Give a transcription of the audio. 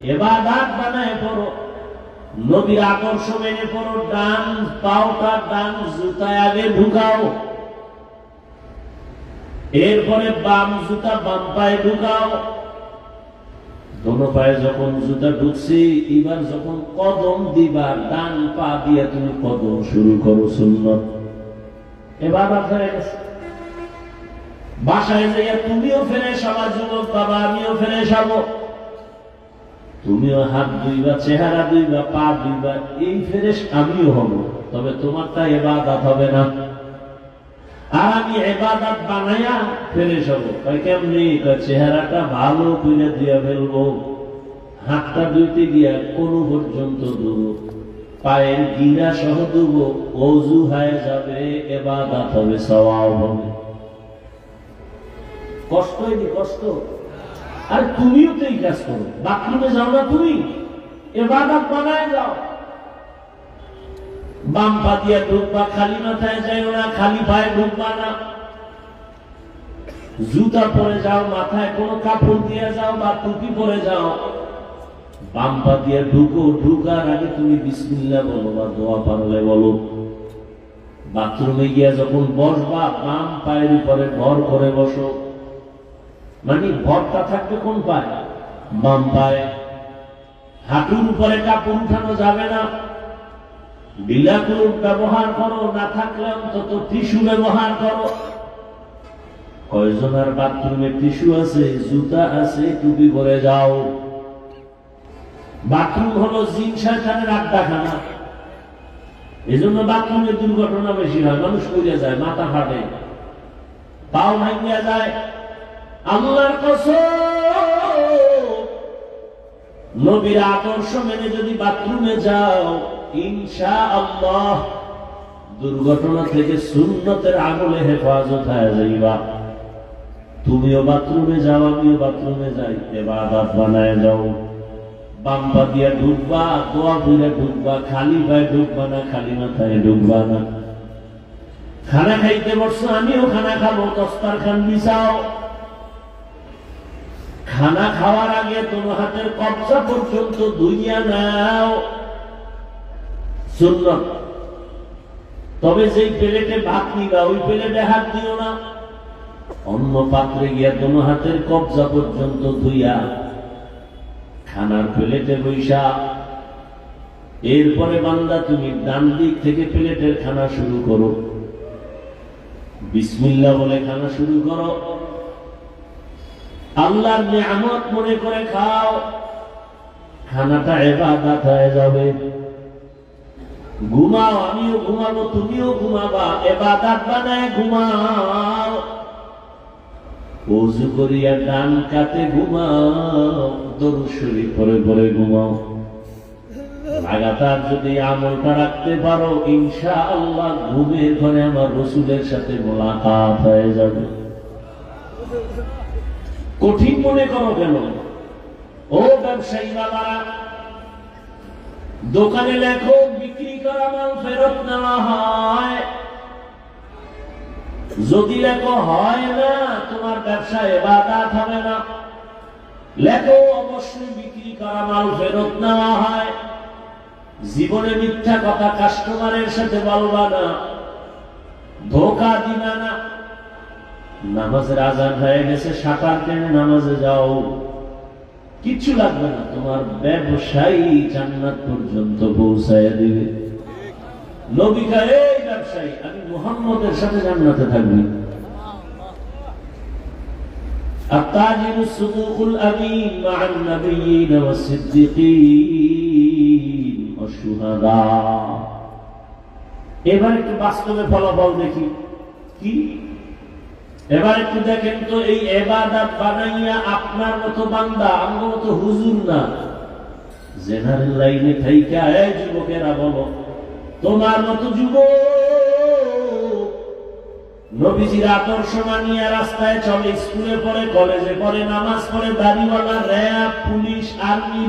এবাদাত বানায় পড়ো নবীর আদর্শ মেনে পড়ো ডান পাওটা ডান জুতায় আগে ঢুকাও। এরপরে বাম জুতা বাম পায়ে ঢুকাও। দোনো পায়ে যখন জুতা ঢুকছি, এবার যখন কদম দিবা, ডান পা দিয়ে তুমি কদম শুরু করো সুন্নত। এবার গেছে বাসায় যাইয়া তুমিও ফেরে সবার যুবক বাবা, আমিও ফেরে সাবো তুমিও হাত দুইবা চেহারা দুইবা পা দুইবা এই ফেরেশ আমিও হব, তবে তোমারটা এবাদাত হবে না। আর আমি এবাদাত বানাইয়া ফেরেশ হব। কেমনি? চেহারাটা ভালো করে দিয়া ফেলব। হাতটা দুইতে গিয়া কোন পর্যন্ত দেবো পায়ের গিরা সহ দেবো অজু হয়ে যাবে এবাদাত হবে, সওয়াব হবে। কষ্ট কষ্ট? আর তুমিও তো এই কাজ করো। বাথরুমে যাও না তুমি? এবাদত বানায় যাও। বাম পা ঢুকবা খালি মাথায় যাই না, খালি পায়ে ঢুকবা না। জুতা পরে যাও, মাথায় কোনো কাপড় দিয়ে যাও বা টুপি পরে যাও। বাম পা ঢুকো, ঢুকার আগে তুমি বিসমিল্লা বলো বা দোয়া পারলে বলো। বাথরুমে গিয়া যখন বসবা, বাম পায়ের উপরে ভর করে বসো। মানে ভরটা থাকবে কোন পায়ে? বাম পায়ে। হাঁটুর উপরে কাপড় উঠানো যাবে না। বিলাকুল ব্যবহার করো, না থাকলে অন্তত টিস্যু ব্যবহার করো। কয়জনের বাথরুমে টিস্যু আছে, জুতা আছে, টুপি করে যাও। বাথরুম হলো জিন শয়তানের আড্ডাখানা। এই জন্য বাথরুমে দুর্ঘটনা বেশি হয়, মানুষ কইয়া যায়, মাথা ফাটে। পাও ভাঙিয়া যায়। আল্লাহর কসম। নবীর আদর্শ মেনে যদি বাথরুমে যাও ইনশা আল্লাহ দুর্ঘটনা থেকে সুন্নতের আগলে হেফাজত হয়ে যাইবা। তুমিও বাথরুমে যাও, আমিও বাথরুমে যাই। এবার বানায় যাও। বাম্পা দিয়া ঢুকবা, দোয়া বুড়ে ঢুকবা, খালি পায়ে ঢুকবা না, খালি মাথায় ঢুকবা না। খানা খাইতে বসছো, আমিও খানা খাব দস্তার খান বিছাও খানা খাওয়ার আগে তোমার হাতের কবজা পর্যন্ত ধুইয়া নাও। সুন্নত। তবে যেই প্লেটে ভাত নিবা, ওই প্লেটে হাত দিও না। অন্য পাত্রে গিয়া তোমার হাতের কবজা পর্যন্ত ধুইয়া খানার প্লেটে বৈশা। এরপরে বান্দা, তুমি ডান দিক থেকে প্লেটের খানা শুরু করো। বিসমিল্লা বলে খানা শুরু করো। আল্লাহর নিয়ামত মনে করে খাও। খানাটা এবাদাত হয়ে যাবে। ঘুমাও, আমিও ঘুমাবো, তুমিও ঘুমাবা। এবাদাত বানায় ঘুমাও। অজু করিয়া ডান কাতে ঘুমাও দরুশ্বরী পরে পরে ঘুমাও। লাগাতার যদি আমলটা রাখতে পারো ইনশা আল্লাহ ঘুমের ঘরে আমার রসুলের সাথে মোলাকাত হয়ে যাবে। কঠিন মনে করো কেন? ও ব্যবসায়ী বাবারা, দোকানে লেখো, বিক্রি করা মাল ফেরত নেওয়া হয়। যদি লেখো, হয় না, তোমার ব্যবসা এবাদাত হবে না। লেখো, অবশ্যই বিক্রি করা মাল ফেরত নেওয়া হয়। জীবনে মিথ্যা কথা কাস্টমারের সাথে বলবা না। ধোকা দিবা না। নামাজের আজান হয়ে গেছে সাঁতার টেনে নামাজে যাও কিচ্ছু লাগবে না তোমার ব্যবসায়ী জান্নাত পর্যন্ত পৌঁছায় দিবে নবিকা এই ব্যবসায়ী আমি মোহাম্মদের সাথে জান্নাতে থাকবি التاجر الصدوق الأمين مع النبيين والصديقين والشهداء এবার একটু বাস্তবে ফলাফল দেখি কি এবার একটু দেখেন তো, এই এবাদাত বানাইয়া আপনার মতো বান্দা, আমার মতো হুজুর না। জেনারেল লাইনে যুবকেরা বলো, তোমার মতো যুবক নবীজির আদর্শ রাস্তায় চলে, স্কুলে পড়ে, কলেজে পড়ে, নামাজ পড়ে, দাড়িওয়ালা, র্যাব, পুলিশ, আর্মি